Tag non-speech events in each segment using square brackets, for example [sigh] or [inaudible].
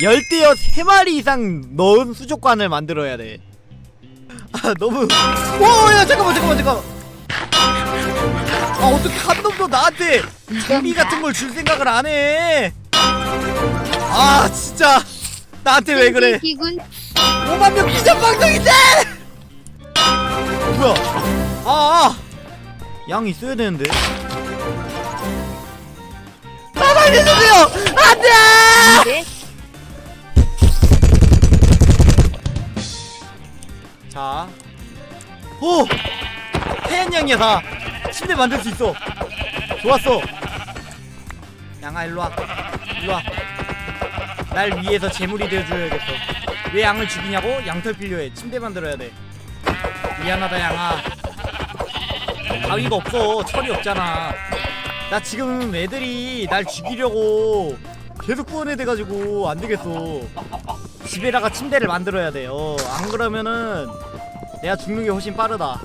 열대어 3마리 이상 넣은 수족관을 만들어야 돼. 아 너무 오야 잠깐만 잠깐만 잠깐만. 아 어떻게 한 놈도 나한테 장비 같은 걸 줄 생각을 안 해? 아 진짜 나한테 왜 그래? 기군 5만 명 기자 방송인데! 뭐야? 아, 아! 양 있어야 되는데. 아, 살려주세요! 안 돼! 네 자. 오! 하얀 양이야, 다. 침대 만들 수 있어. 좋았어. 양아, 일로 와. 일로 와. 날 위해서 재물이 되어줘야겠어. 왜 양을 죽이냐고? 양털 필요해. 침대 만들어야 돼. 미안하다, 양아. 가위가 없어. 철이 없잖아. 나 지금 애들이 날 죽이려고 계속 구원해 돼가지고 안 되겠어. 집에다가 침대를 만들어야 돼요. 안 그러면은 내가 죽는 게 훨씬 빠르다.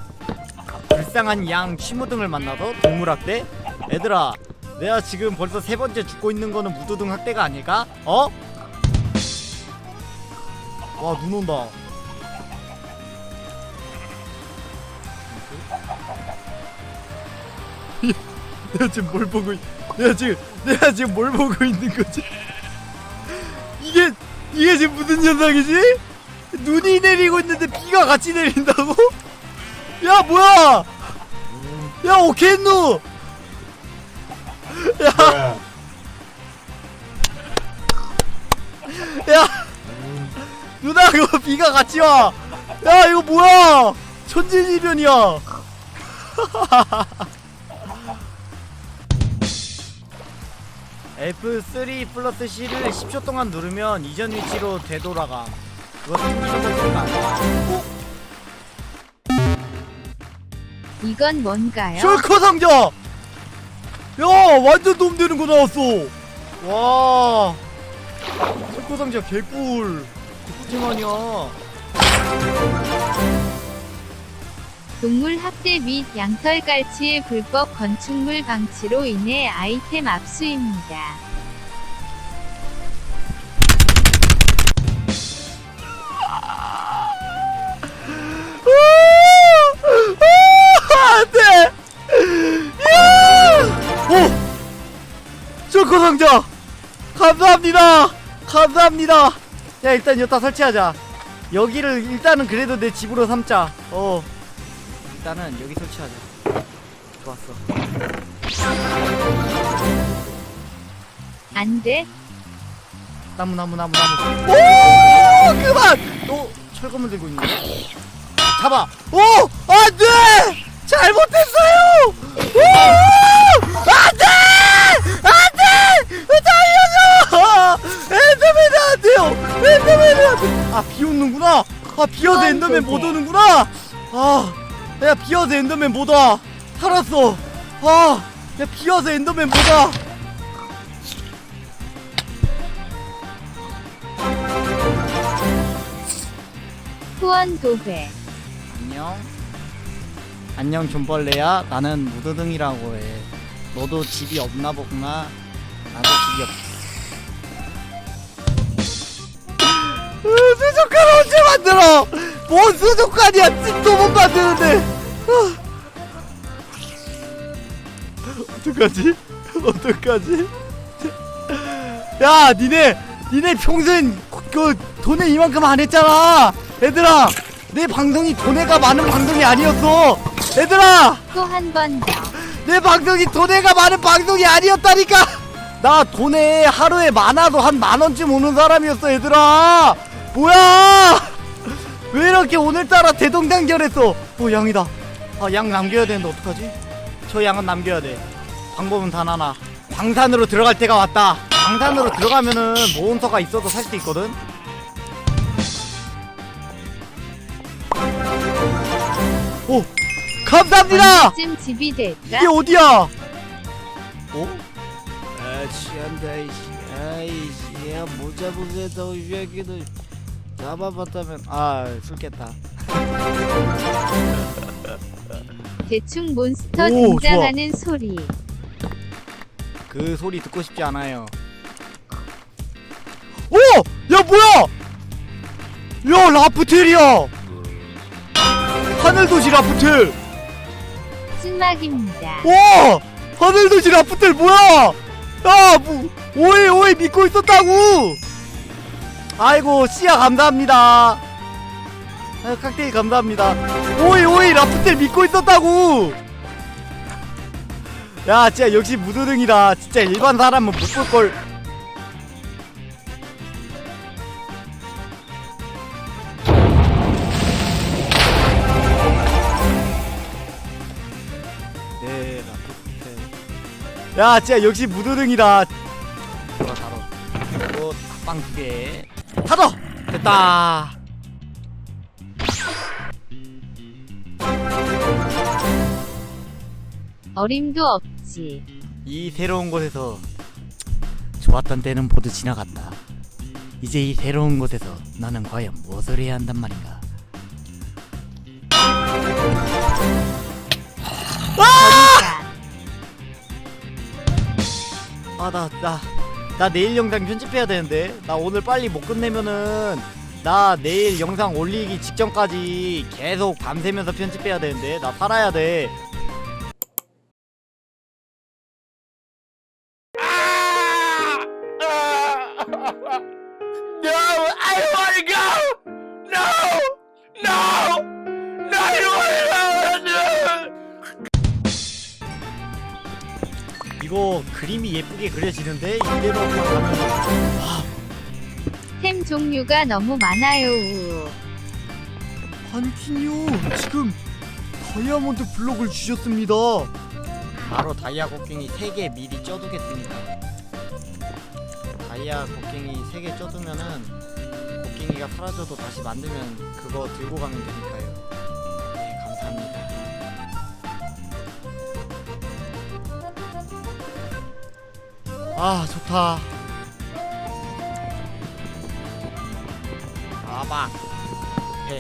불쌍한 양 취무등을 만나서 동물학대? 얘들아, 내가 지금 벌써 세 번째 죽고 있는 거는 무도등 학대가 아닐까? 어? 와, 눈 온다. [laughs] 내가 지금 뭘 보고 있... 내가 지금 내가 지금 뭘 보고 있는 거지? [laughs] 이게 이게 지금 무슨 현상이지? 눈이 내리고 있는데 비가 같이 내린다고? 야 뭐야? 야 오케누! 야, 야, 누나 이거 비가 같이 와. 야 이거 뭐야? 천진이변이야. F3 플러스 C를 10초 동안 누르면 이전 위치로 되돌아감. 이건 뭔가요? 셜커 상자! 야, 완전 놈 되는 거 나왔어! 와. 셜커 상자 개꿀. 개꿀잼 아니야. 동물 학대 및 양털 깔치의 불법 건축물 방치로 인해 아이템 압수입니다. 감사합니다! 감사합니다! 야, 일단 여기다 설치하자. 여기를 일단은 그래도 내 집으로 삼자. 어. 일단은 여기 설치하자. 좋았어. 안 돼? 나무 나무 나무 나무 오 그만 너 철검을 들고 있는 거야? 잡아 오 안돼 비어서 엔더맨 못 오는구나 아 내가 비어서 엔더맨 못 와 살았어 아 내가 비어서 엔더맨 못와 후원 도배. 안녕. 안녕 존벌레야. 나는 무드등이라고 해. 너도 집이 없나 보구나. 나도 집이 없어. 으, 수족관 언제 만들어? 뭔 수족관이야? 집도 못 만드는데. 아. 어떡하지? 어떡하지? 야, 니네, 니네 평생 그 돈에 이만큼 안 했잖아. 얘들아, 내 방송이 돈에가 많은 방송이 아니었어. 얘들아, 또 한 번 더. 내 방송이 돈에가 많은 방송이 아니었다니까. 나 돈에 하루에 많아도 한 만 원쯤 오는 사람이었어, 얘들아. 뭐야? 왜 이렇게 오늘따라 대동단결했어? 어, 양이다. 아, 양 남겨야 되는데 어떡하지? 저 양은 남겨야 돼. 방법은 단 하나. 방산으로 들어갈 때가 왔다. 방산으로 들어가면은 모험서가 있어도 살수 있거든. 오, 감사합니다. 언제쯤 집이 될까? 이게 어디야? 어? 아씨 안다 이씨 아이씨 못 잡으겠다고 이 새끼들 잡아봤다면 아술 깼다. 대충 몬스터 오, 등장하는 소리. 그 소리 듣고 싶지 않아요. 오! 야 뭐야! 야 라프텔이야! 하늘도시 라프텔! 쓴막입니다. 와 하늘도시 라프텔 뭐야? 야 뭐, 오이 오이 믿고 있었다고 아이고 씨야 감사합니다. 아유 칵테일 감사합니다. 오이 오이 라프텔 믿고 있었다고. 야 진짜 역시 무드등이다. 진짜 일반 사람은 못 볼걸. 야 진짜 역시 무드등이다. 달어 달어 그리고 닭빵 두개 타더 됐다 어림도 없지. 이 새로운 곳에서 좋았던 때는 모두 지나갔다. 이제 이 새로운 곳에서 나는 과연 무엇을 해야 한단 말인가? 버리자. 아나 나 나 내일 영상 편집해야 되는데 나 오늘 빨리 못 끝내면은 나 내일 영상 올리기 직전까지 계속 밤새면서 편집해야 되는데 나 살아야 돼. 이거 그림이 예쁘게 그려지는데 이대로만 가면 템 종류가 너무 많아요. 한키뉴 지금 다이아몬드 블록을 주셨습니다. 바로 다이아 곡괭이 3개 미리 쪄두겠습니다. 다이아 곡괭이 3개 쪄두면은 곡괭이가 사라져도 다시 만들면 그거 들고 가면 되니까요. 아, 좋다. 아박. 배.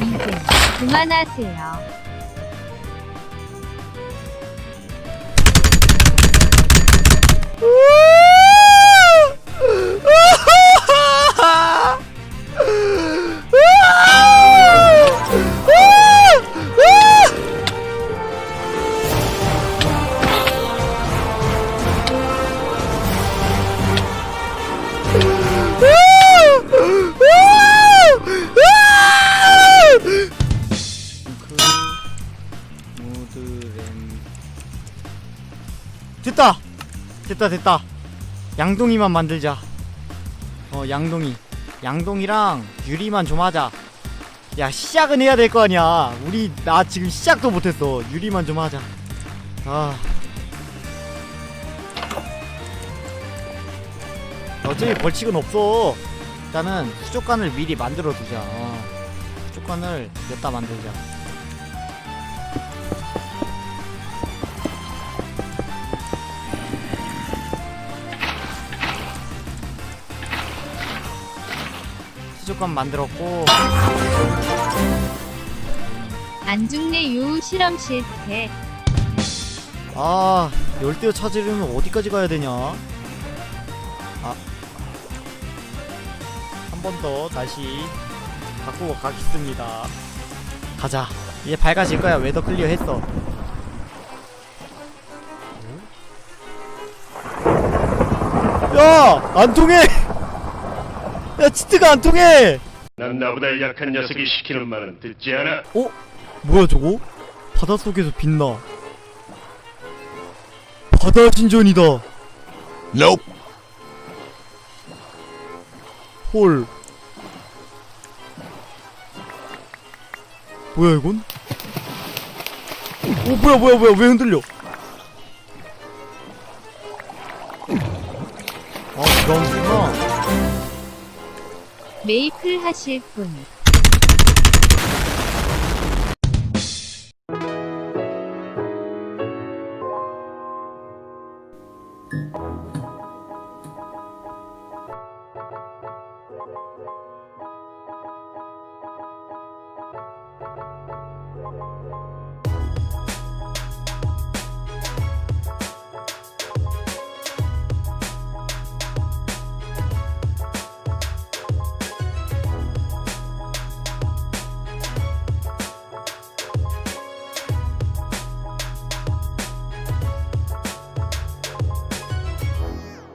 이제 그만하세요. 됐다 됐다. 양동이만 만들자. 어 양동이. 양동이랑 유리만 좀 하자. 야 시작은 해야 될 거 아니야. 우리 나 지금 시작도 못했어. 유리만 좀 하자. 아. 어차피 벌칙은 없어. 일단은 수족관을 미리 만들어 두자. 어. 수족관을 몇 다 만들자 수족관 만들었고. 안 죽네 유 실험 실패. 아 열대어 찾으려면 어디까지 가야 되냐? 아. 한 번 더 다시 바꾸고 가겠습니다. 가자. 이제 밝아질 거야. 웨더 클리어 했어. 야! 안 통해! 야 치트가 안 통해! 난 나보다 약한 녀석이 시키는 말은 듣지 않아. 어? 뭐야 저거? 바닷속에서 빛나 바다 신전이다 Nope. 헐 뭐야 이건? 어 뭐야 뭐야 뭐야 왜 흔들려 아 그런구나 메이플 하실 분.